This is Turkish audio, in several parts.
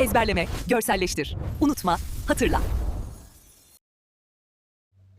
Ezberleme, görselleştir. Unutma, hatırla.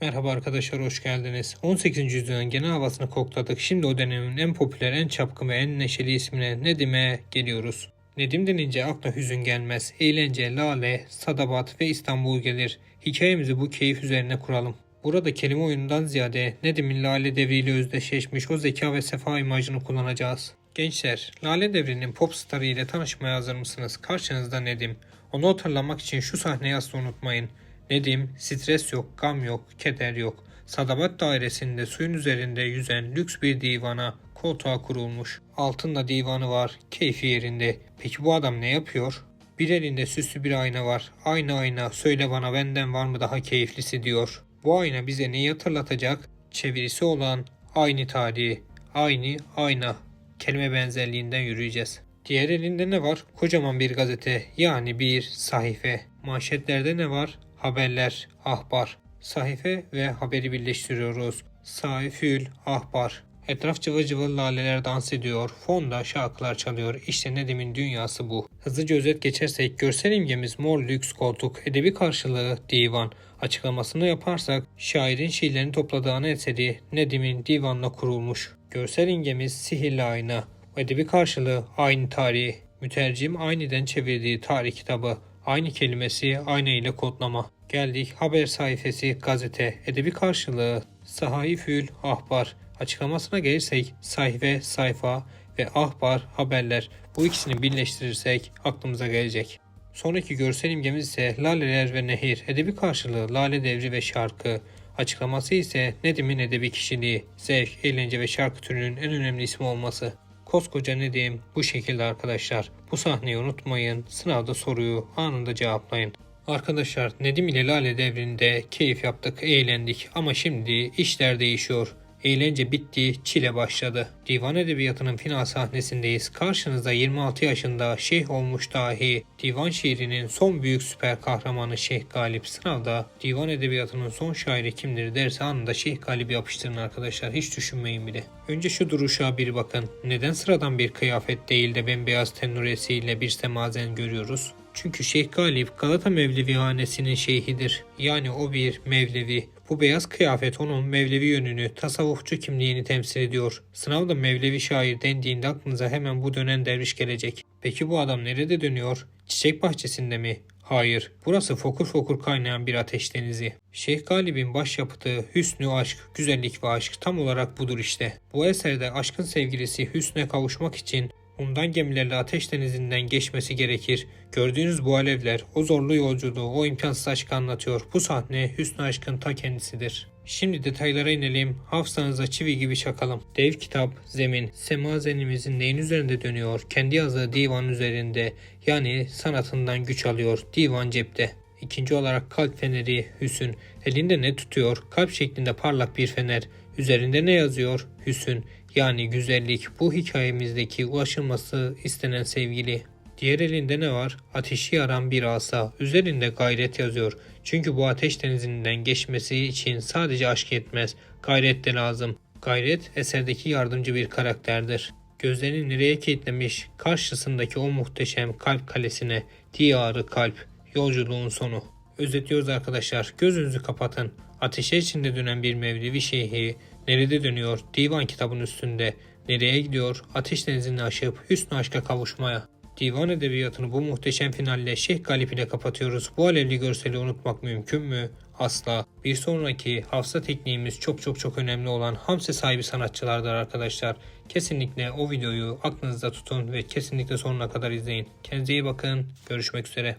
Merhaba arkadaşlar hoş geldiniz. 18. yüzyılın genel havasını kokladık. Şimdi o dönemin en popüler, en çapkın ve en neşeli ismine Nedim'e geliyoruz. Nedim denince akla hüzün gelmez. Eğlence, lale, sadabat ve İstanbul gelir. Hikayemizi bu keyif üzerine kuralım. Burada kelime oyunundan ziyade Nedim'in Lale devriyle özdeşleşmiş o zeka ve sefa imajını kullanacağız. Gençler, Lale devrinin pop starı ile tanışmaya hazır mısınız? Karşınızda Nedim. Onu hatırlamak için şu sahneyi asla unutmayın. Nedim, stres yok, gam yok, keder yok. Sadabat dairesinde suyun üzerinde yüzen lüks bir divana koltuğa kurulmuş. Altında divanı var, keyfi yerinde. Peki bu adam ne yapıyor? Bir elinde süslü bir ayna var. Ayna ayna söyle bana benden var mı daha keyiflisi diyor. Bu ayna bize neyi hatırlatacak? Çevirisi olan aynı tarihi, aynı ayna. Kelime benzerliğinden yürüyeceğiz. Diğer elinde ne var? Kocaman bir gazete yani bir sahife. Manşetlerde ne var? Haberler, ahbar. Sahife ve haberi birleştiriyoruz. Saifül, ahbar. Etraf cıvıl cıvıl laleler dans ediyor. Fonda şarkılar çalıyor. İşte Nedim'in dünyası bu. Hızlıca özet geçersek görsel imgemiz mor lüks koltuk, edebi karşılığı divan. Açıklamasını yaparsak şairin şiirlerini topladığı ana eseri Nedim'in divanla kurulmuş. Görsel imgemiz sihirli ayna. Edebi karşılığı aynı tarihi. Mütercim aniden çevirdiği tarih kitabı. Aynı kelimesi ayna ile kodlama. Geldik haber sayfası gazete. Edebi karşılığı sahaifül ahbar. Açıklamasına gelirsek sayfa, sayfa ve ahbar haberler. Bu ikisini birleştirirsek aklımıza gelecek. Sonraki görsel imgemiz ise laleler ve nehir. Edebi karşılığı lale devri ve şarkı. Açıklaması ise Nedim'in edebi kişiliği, zevk, eğlence ve şarkı türünün en önemli ismi olması. Koskoca Nedim bu şekilde arkadaşlar. Bu sahneyi unutmayın. Sınavda soruyu anında cevaplayın. Arkadaşlar Nedim ile Lale devrinde keyif yaptık, eğlendik ama şimdi işler değişiyor. Eğlence bitti, çile başladı. Divan edebiyatının final sahnesindeyiz. Karşınızda 26 yaşında şeyh olmuş dahi divan şiirinin son büyük süper kahramanı Şeyh Galip. Sınavda divan edebiyatının son şairi kimdir derse anında Şeyh Galip'i yapıştırın arkadaşlar. Hiç düşünmeyin bile. Önce şu duruşa bir bakın. Neden sıradan bir kıyafet değil de bembeyaz tenuresiyle bir semazen görüyoruz? Çünkü Şeyh Galip Galata Mevlevi hanesinin şeyhidir. Yani o bir Mevlevi. Bu beyaz kıyafet onun Mevlevi yönünü, tasavvufçu kimliğini temsil ediyor. Sınavda Mevlevi şair dendiğinde aklınıza hemen bu dönen derviş gelecek. Peki bu adam nerede dönüyor? Çiçek bahçesinde mi? Hayır, burası fokur fokur kaynayan bir ateş denizi. Şeyh Galip'in başyapıtı hüsnü aşk, güzellik ve aşk tam olarak budur işte. Bu eserde aşkın sevgilisi Hüsn'e kavuşmak için Ondan gemilerle ateş denizinden geçmesi gerekir. Gördüğünüz bu alevler o zorlu yolculuğu, o imkansız aşkı anlatıyor. Bu sahne Hüsnü Aşk'ın ta kendisidir. Şimdi detaylara inelim, hafızanıza çivi gibi çakalım. Dev kitap, zemin, semazenimizin neyin üzerinde dönüyor? Kendi yazdığı divan üzerinde, yani sanatından güç alıyor, divan cepte. İkinci olarak kalp feneri, hüsün. Elinde ne tutuyor? Kalp şeklinde parlak bir fener. Üzerinde ne yazıyor? Hüsün. Yani güzellik. Bu hikayemizdeki ulaşılması istenen sevgili. Diğer elinde ne var? Ateşi yaran bir asa. Üzerinde gayret yazıyor. Çünkü bu ateş denizinden geçmesi için sadece aşk yetmez. Gayret de lazım. Gayret eserdeki yardımcı bir karakterdir. Gözlerini nereye kilitlemiş? Karşısındaki o muhteşem kalp kalesine. Diyarı kalp. Yolculuğun sonu. Özetliyoruz arkadaşlar. Gözünüzü kapatın. Ateşe içinde dönen bir Mevlevi şeyhi nerede dönüyor? Divan kitabın üstünde. Nereye gidiyor? Ateş denizini aşıp hüsnü aşka kavuşmaya. Divan edebiyatını bu muhteşem finalle Şeyh Galip ile kapatıyoruz. Bu alevli görseli unutmak mümkün mü? Asla. Bir sonraki hafıza tekniğimiz çok çok çok önemli olan hamse sahibi sanatçılardır arkadaşlar. Kesinlikle o videoyu aklınızda tutun ve kesinlikle sonuna kadar izleyin. Kendinize iyi bakın. Görüşmek üzere.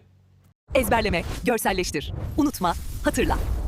Ezberleme, görselleştir. Unutma, hatırla.